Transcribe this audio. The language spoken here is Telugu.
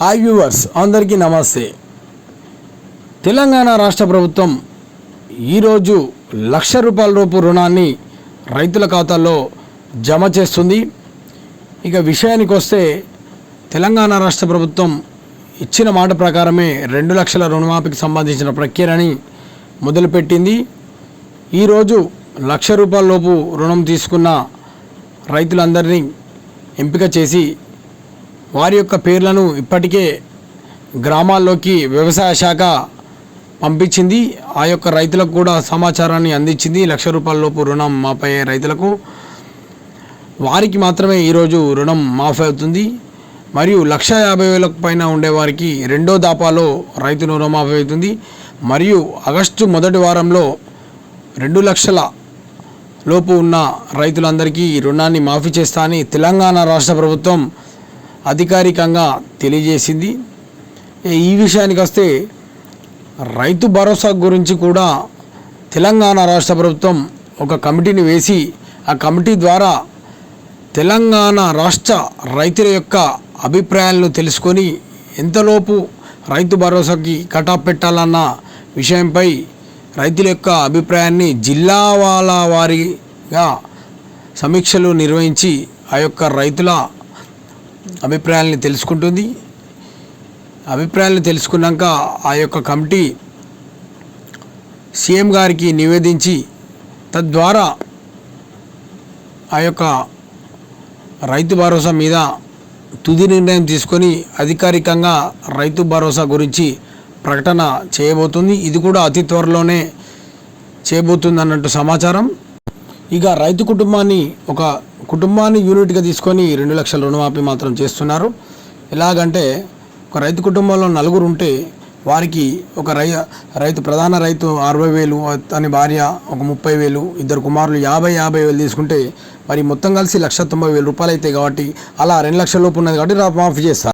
హాయ్ వ్యూవర్స్ అందరికీ నమస్తే. తెలంగాణ రాష్ట్ర ప్రభుత్వం ఈరోజు లక్ష రూపాయల రూపు రుణాన్ని రైతుల ఖాతాల్లో జమ చేస్తుంది. ఇక విషయానికి వస్తే తెలంగాణ రాష్ట్ర ప్రభుత్వం ఇచ్చిన మాట ప్రకారమే రెండు లక్షల రుణమాఫీకి సంబంధించిన ప్రక్రియని మొదలుపెట్టింది. ఈరోజు లక్ష రూపాయల లోపు రుణం తీసుకున్న రైతులందరినీ ఎంపిక చేసి వారి యొక్క పేర్లను ఇప్పటికే గ్రామాల్లోకి వ్యవసాయ శాఖ పంపించింది. ఆ యొక్క రైతులకు కూడా సమాచారాన్ని అందించింది. లక్ష రూపాయల లోపు రుణం మాపై రైతులకు. వారికి మాత్రమే ఈరోజు రుణం మాఫీ అవుతుంది. మరియు లక్ష యాభై వేలకు పైన ఉండే వారికి రెండో దాపాలో రైతును రుణమాఫీ అవుతుంది. మరియు ఆగస్టు మొదటి వారంలో రెండు లక్షల లోపు ఉన్న రైతులందరికీ ఈ రుణాన్ని మాఫీ చేస్తా అని తెలంగాణ రాష్ట్ర ప్రభుత్వం అధికారికంగా తెలియజేసింది. ఈ విషయానికి వస్తే రైతు భరోసా గురించి కూడా తెలంగాణ రాష్ట్ర ప్రభుత్వం ఒక కమిటీని వేసి ఆ కమిటీ ద్వారా తెలంగాణ రాష్ట్ర రైతుల యొక్క అభిప్రాయాలను తెలుసుకొని ఎంతలోపు రైతు భరోసాకి కటాప్ పెట్టాలన్న విషయంపై రైతుల యొక్క అభిప్రాయాన్ని జిల్లా వారిగా వారీగా సమీక్షలు నిర్వహించి ఆ యొక్క రైతుల అభిప్రాయాలని తెలుసుకుంటుంది. అభిప్రాయాలను తెలుసుకున్నాక ఆ యొక్క కమిటీ సీఎం గారికి నివేదించి తద్వారా ఆ యొక్క రైతు భరోసా మీద తుది నిర్ణయం తీసుకొని అధికారికంగా రైతు భరోసా గురించి ప్రకటన చేయబోతుంది. ఇది కూడా అతి త్వరలోనే చేయబోతుంది అన్నట్టు సమాచారం. ఇక రైతు కుటుంబాన్ని ఒక కుటుంబాన్ని యూనిట్గా తీసుకొని రెండు లక్షల రుణమాఫీ మాత్రం చేస్తున్నారు. ఎలాగంటే ఒక రైతు కుటుంబంలో నలుగురు ఉంటే వారికి ఒక రై రైతు ప్రధాన రైతు అరవై వేలు అతని భార్య ఒక ముప్పై వేలు ఇద్దరు కుమారులు యాభై యాభై వేలు తీసుకుంటే మరి మొత్తం కలిసి లక్ష తొంభై వేలు రూపాయలు అవుతాయి కాబట్టి అలా రెండు లక్షల లోపు ఉన్నది కాబట్టి మాఫీ చేస్తారు